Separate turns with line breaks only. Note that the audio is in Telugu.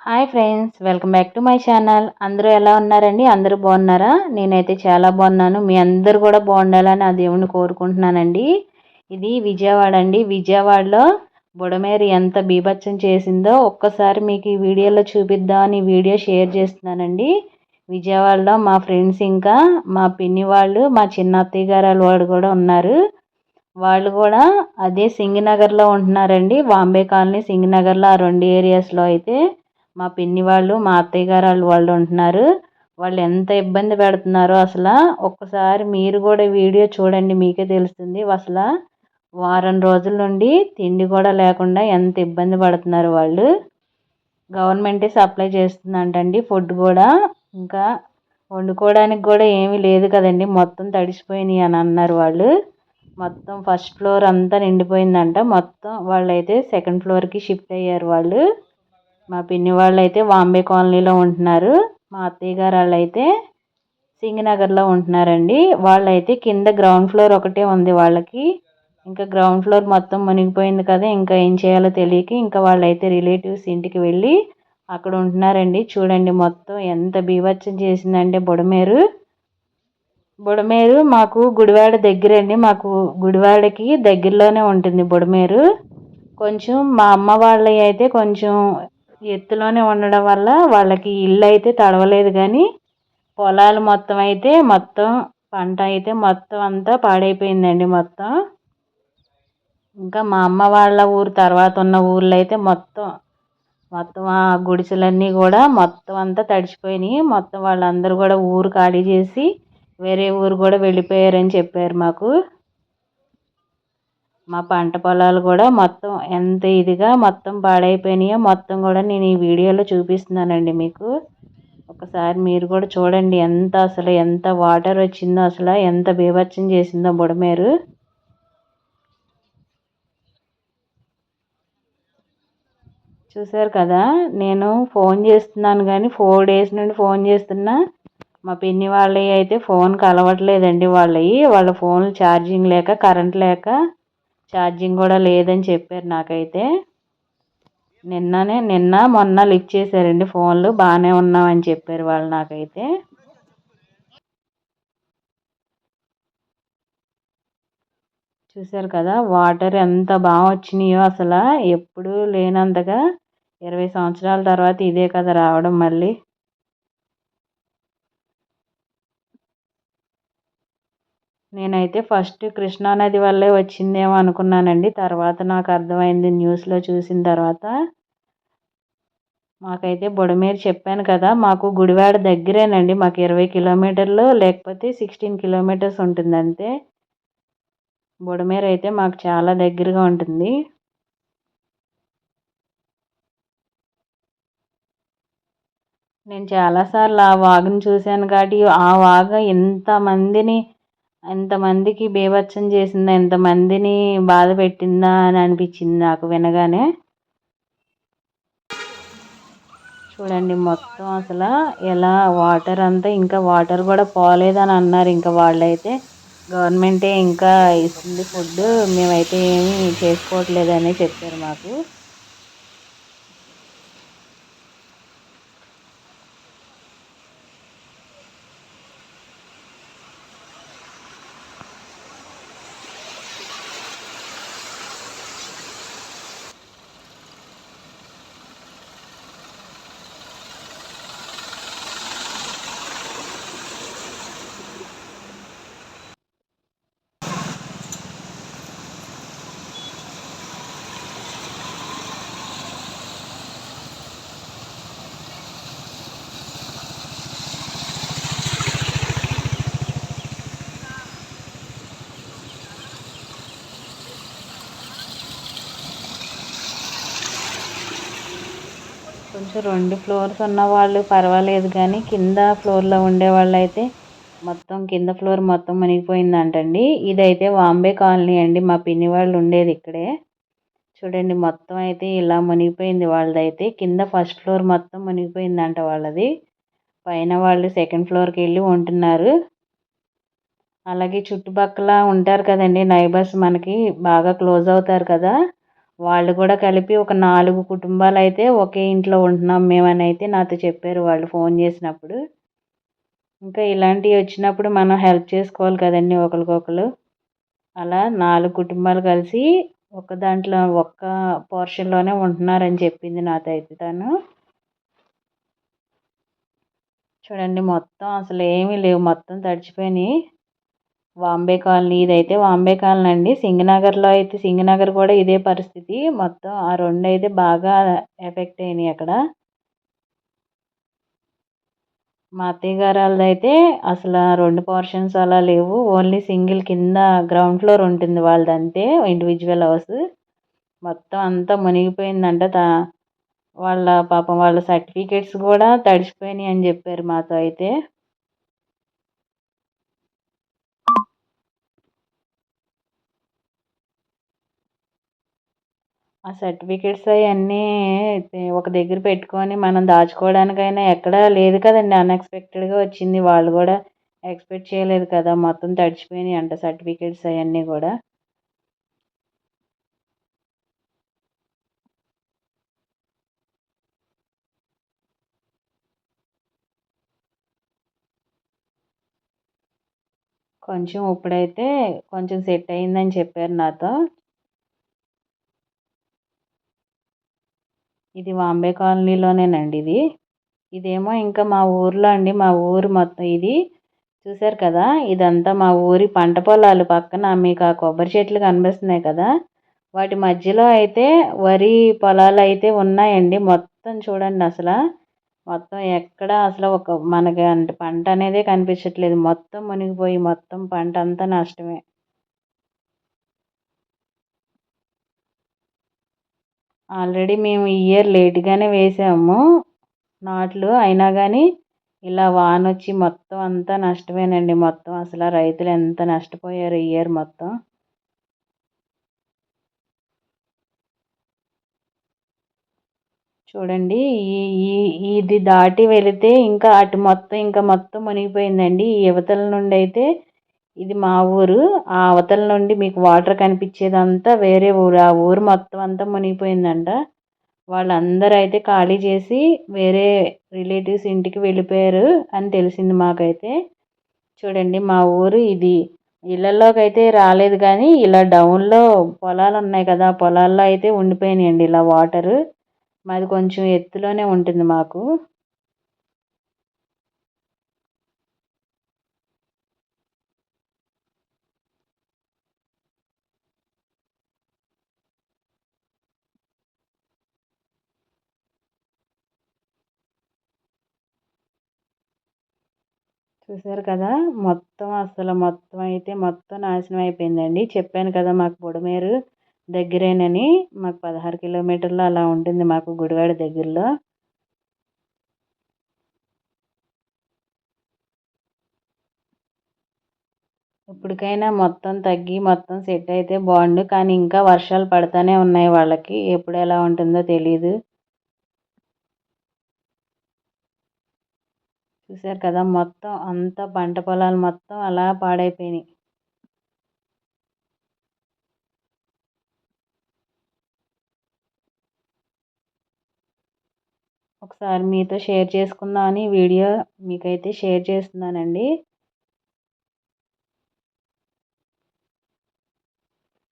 Hi friends welcome back to my channel. అందరూ ఎలా ఉన్నారండి? అందరూ బాగున్నారా? నేనైతే చాలా బాగున్నాను. మీ అందరూ కూడా బాగుండాలని ఆ దేవుణ్ణి కోరుకుంటున్నానండి. ఇది విజయవాడ అండి. విజయవాడలో బుడమేరు ఎంత బీభత్సం చేసిందో ఒక్కసారి మీకు ఈ వీడియోలో చూపిద్దామని వీడియో షేర్ చేస్తున్నానండి. విజయవాడలో మా ఫ్రెండ్స్ ఇంకా మా పిన్ని వాళ్ళు మా చిన్న అత్తయ్య గారు వాళ్ళు కూడా ఉన్నారు. వాళ్ళు కూడా అదే సింగనగర్లో ఉంటున్నారండి. బాంబే కాలనీ సింగనగర్లో ఆ రెండు ఏరియాస్లో అయితే. మా పిన్ని వాళ్ళు మా అత్తయ్య గారు వాళ్ళు వాళ్ళు ఉంటున్నారు. వాళ్ళు ఎంత ఇబ్బంది పెడుతున్నారో అసలు ఒక్కసారి మీరు కూడా వీడియో చూడండి మీకే తెలుస్తుంది. అసలు వారం రోజుల నుండి తిండి కూడా లేకుండా ఎంత ఇబ్బంది పడుతున్నారు వాళ్ళు. గవర్నమెంటే సప్లై చేస్తుందంటండి ఫుడ్ కూడా. ఇంకా వండుకోవడానికి కూడా ఏమీ లేదు కదండి. మొత్తం తడిసిపోయినాయి అని అన్నారు వాళ్ళు. మొత్తం ఫస్ట్ ఫ్లోర్ అంతా నిండిపోయిందంట. మొత్తం వాళ్ళైతే సెకండ్ ఫ్లోర్కి షిఫ్ట్ అయ్యారు వాళ్ళు. మా పిన్ని వాళ్ళు అయితే వాంబే కాలనీలో ఉంటున్నారు. మా అత్తయ్య గారు వాళ్ళు అయితే సింగనగర్లో ఉంటున్నారండి. వాళ్ళైతే కింద గ్రౌండ్ ఫ్లోర్ ఒకటే ఉంది వాళ్ళకి. ఇంకా గ్రౌండ్ ఫ్లోర్ మొత్తం మునిగిపోయింది కదా ఇంకా ఏం చేయాలో తెలియక ఇంకా వాళ్ళైతే రిలేటివ్స్ ఇంటికి వెళ్ళి అక్కడ ఉంటున్నారండి. చూడండి మొత్తం ఎంత బీభత్సం చేసిందంటే బుడమేరు. బుడమేరు మాకు గుడివాడ దగ్గర అండి మాకు గుడివాడకి దగ్గరలోనే ఉంటుంది బుడమేరు. కొంచెం మా అమ్మ వాళ్ళవి అయితే కొంచెం ఎత్తులోనే ఉండడం వల్ల వాళ్ళకి ఇల్లు అయితే తడవలేదు కానీ పొలాలు మొత్తం అయితే మొత్తం పంట అయితే మొత్తం అంతా పాడైపోయిందండి మొత్తం. ఇంకా మా అమ్మ వాళ్ళ ఊరు తర్వాత ఉన్న ఊర్లో అయితే మొత్తం మొత్తం ఆ గుడిసెలన్నీ కూడా మొత్తం అంతా తడిచిపోయినాయి. మొత్తం వాళ్ళందరూ కూడా ఊరు ఖాళీ చేసి వేరే ఊరు కూడా వెళ్ళిపోయారని చెప్పారు మాకు. మా పంట పొలాలు కూడా మొత్తం ఎంత ఇదిగా మొత్తం పాడైపోయినాయో మొత్తం కూడా నేను ఈ వీడియోలో చూపిస్తున్నానండి మీకు. ఒకసారి మీరు కూడా చూడండి ఎంత అసలు ఎంత వాటర్ వచ్చిందో అసలు ఎంత బీభత్సం చేసిందో బుడమేరు. చూసారు కదా నేను ఫోన్ చేస్తున్నాను కానీ ఫోర్ డేస్ నుండి ఫోన్ చేస్తున్నా. మా పిన్ని వాళ్ళవి అయితే ఫోన్ కలవట్లేదండి వాళ్ళవి వాళ్ళ ఫోన్లు ఛార్జింగ్ లేక కరెంట్ లేక. ఛార్జింగ్ కూడా లేదని చెప్పారు నాకైతే. నిన్ననే నిన్న మొన్న లిఫ్ట్ చేశారండి ఫోన్లు బాగానే ఉన్నామని చెప్పారు వాళ్ళు నాకైతే. చూశారు కదా వాటర్ ఎంత బాగా వచ్చినాయో అసలు ఎప్పుడూ లేనంతగా ఇరవై సంవత్సరాల తర్వాత ఇదే కదా రావడం మళ్ళీ. నేనైతే ఫస్ట్ కృష్ణానది వల్లే వచ్చిందేమో అనుకున్నానండి. తర్వాత నాకు అర్థమైంది న్యూస్లో చూసిన తర్వాత. మాకైతే బుడమేరు చెప్పాను కదా మాకు గుడివాడ దగ్గరేనండి. మాకు ఇరవై కిలోమీటర్లు లేకపోతే సిక్స్టీన్ కిలోమీటర్స్ ఉంటుంది అంతే బుడమేరు అయితే మాకు చాలా దగ్గరగా ఉంటుంది. నేను చాలాసార్లు ఆ వాగుని చూశాను కాబట్టి ఆ వాగ ఎంతమందిని ఎంతమందికి బీభత్సం చేసిందా ఎంతమందిని బాధ పెట్టిందా అని అనిపించింది నాకు వినగానే. చూడండి మొత్తం అసలు ఎలా వాటర్ అంతా ఇంకా వాటర్ కూడా పోలేదని అన్నారు. ఇంకా వాళ్ళైతే గవర్నమెంటే ఇంకా ఇస్తుంది ఫుడ్ మేమైతే ఏమీ చేసుకోవట్లేదని చెప్పారు మాకు. కొంచెం రెండు ఫ్లోర్స్ ఉన్న వాళ్ళు పర్వాలేదు కానీ కింద ఫ్లోర్లో ఉండేవాళ్ళు అయితే మొత్తం కింద ఫ్లోర్ మొత్తం మునిగిపోయిందంటండి. ఇదైతే వాంబే కాలనీ అండి. మా పిన్ని వాళ్ళు ఉండేది ఇక్కడే. చూడండి మొత్తం అయితే ఇలా మునిగిపోయింది వాళ్ళదైతే. కింద ఫస్ట్ ఫ్లోర్ మొత్తం మునిగిపోయిందంట వాళ్ళది. పైన వాళ్ళు సెకండ్ ఫ్లోర్కి వెళ్ళి ఉంటున్నారు. అలాగే చుట్టుపక్కల ఉంటారు కదండి నైబర్స్ మనకి బాగా క్లోజ్ అవుతారు కదా. వాళ్ళు కూడా కలిపి ఒక నాలుగు కుటుంబాలు అయితే ఒకే ఇంట్లో ఉంటున్నాం మేమని అయితే నాతో చెప్పారు వాళ్ళు ఫోన్ చేసినప్పుడు. ఇంకా ఇలాంటివి వచ్చినప్పుడు మనం హెల్ప్ చేసుకోవాలి కదండి ఒకరికొకరు. అలా నాలుగు కుటుంబాలు కలిసి ఒక దాంట్లో ఒక్క పోర్షన్లోనే ఉంటున్నారని చెప్పింది నాతో అయితే తను. చూడండి మొత్తం అసలు ఏమీ లేవు మొత్తం తడిచిపోయినాయి. వాంబే కాలనీ ఇదైతే వాంబే కాలనీ అండి సింగనగర్లో అయితే సింగనగర్ కూడా ఇదే పరిస్థితి. మొత్తం ఆ రెండు అయితే బాగా ఎఫెక్ట్ అయినాయి అక్కడ. మా అత్తయ్య గారు వాళ్ళదైతే అసలు రెండు పోర్షన్స్ అలా లేవు. ఓన్లీ సింగిల్ కింద గ్రౌండ్ ఫ్లోర్ ఉంటుంది వాళ్ళది అంతే ఇండివిజువల్ హౌస్ మొత్తం అంతా మునిగిపోయిందంట. వాళ్ళ పాపం వాళ్ళ సర్టిఫికేట్స్ కూడా తడిచిపోయినాయి అని చెప్పారు మాతో అయితే. ఆ సర్టిఫికేట్స్ అవన్నీ ఒక దగ్గర పెట్టుకొని మనం దాచుకోవడానికైనా ఎక్కడా లేదు కదండి. అన్ఎక్స్పెక్టెడ్గా వచ్చింది. వాళ్ళు కూడా ఎక్స్పెక్ట్ చేయలేదు కదా. మొత్తం తడిచిపోయినాయి అంట సర్టిఫికేట్స్ అవన్నీ కూడా. కొంచెం ఇప్పుడైతే కొంచెం సెట్ అయిందని చెప్పారు నాతో. ఇది వాంబే కాలనీలోనేనండి ఇది. ఇదేమో ఇంకా మా ఊర్లో అండి మా ఊరు మొత్తం ఇది. చూశారు కదా ఇదంతా మా ఊరి పంట పొలాలు పక్కన మీకు ఆ కొబ్బరి చెట్లు కనిపిస్తున్నాయి కదా. వాటి మధ్యలో అయితే వరి పొలాలు అయితే ఉన్నాయండి మొత్తం చూడండి అసలు. మొత్తం ఎక్కడ అసలు ఒక మనకి అంటే పంట అనేదే కనిపించట్లేదు. మొత్తం మునిగిపోయి మొత్తం పంట అంతా నష్టమే. ఆల్రెడీ మేము ఈ ఇయర్ లేట్గానే వేసాము. నాట్లు అయినా కానీ ఇలా వాన వచ్చి మొత్తం అంతా నష్టమేనండి. మొత్తం అసలు రైతులు ఎంత నష్టపోయారు ఈ ఇయర్ మొత్తం. చూడండి ఈ ఈ ఇది దాటి వెళితే ఇంకా అటు మొత్తం ఇంకా మొత్తం మునిగిపోయిందండి. ఈ యువతల నుండి అయితే ఇది మా ఊరు. ఆ అవతల నుండి మీకు వాటర్ కనిపించేదంతా వేరే ఊరు. ఆ ఊరు మొత్తం అంతా మునిగిపోయిందంట. వాళ్ళందరూ అయితే ఖాళీ చేసి వేరే రిలేటివ్స్ ఇంటికి వెళ్ళిపోయారు అని తెలిసింది మాకైతే. చూడండి మా ఊరు ఇది. ఇళ్ళల్లోకి అయితే రాలేదు కానీ ఇలా డౌన్లో పొలాలు ఉన్నాయి కదా పొలాల్లో అయితే ఉండిపోయినాయండి ఇలా వాటరు. మాది కొంచెం ఎత్తులోనే ఉంటుంది మాకు. చూసారు కదా మొత్తం అసలు మొత్తం అయితే మొత్తం నాశనం అయిపోయిందండి. చెప్పాను కదా మాకు బుడమేరు దగ్గరేనని మాకు పదహారు కిలోమీటర్లు అలా ఉంటుంది మాకు గుడివాడ దగ్గరలో. ఇప్పటికైనా మొత్తం తగ్గి మొత్తం సెట్ అయితే బాగుండు. కానీ ఇంకా వర్షాలు పడుతూనే ఉన్నాయి వాళ్ళకి. ఎప్పుడు ఎలా ఉంటుందో తెలియదు చూశారు కదా మొత్తం అంతా పంట పొలాలు మొత్తం అలా పాడైపోయినాయి. ఒకసారి మీతో షేర్ చేసుకుందామని వీడియో మీకైతే షేర్ చేస్తున్నానండి.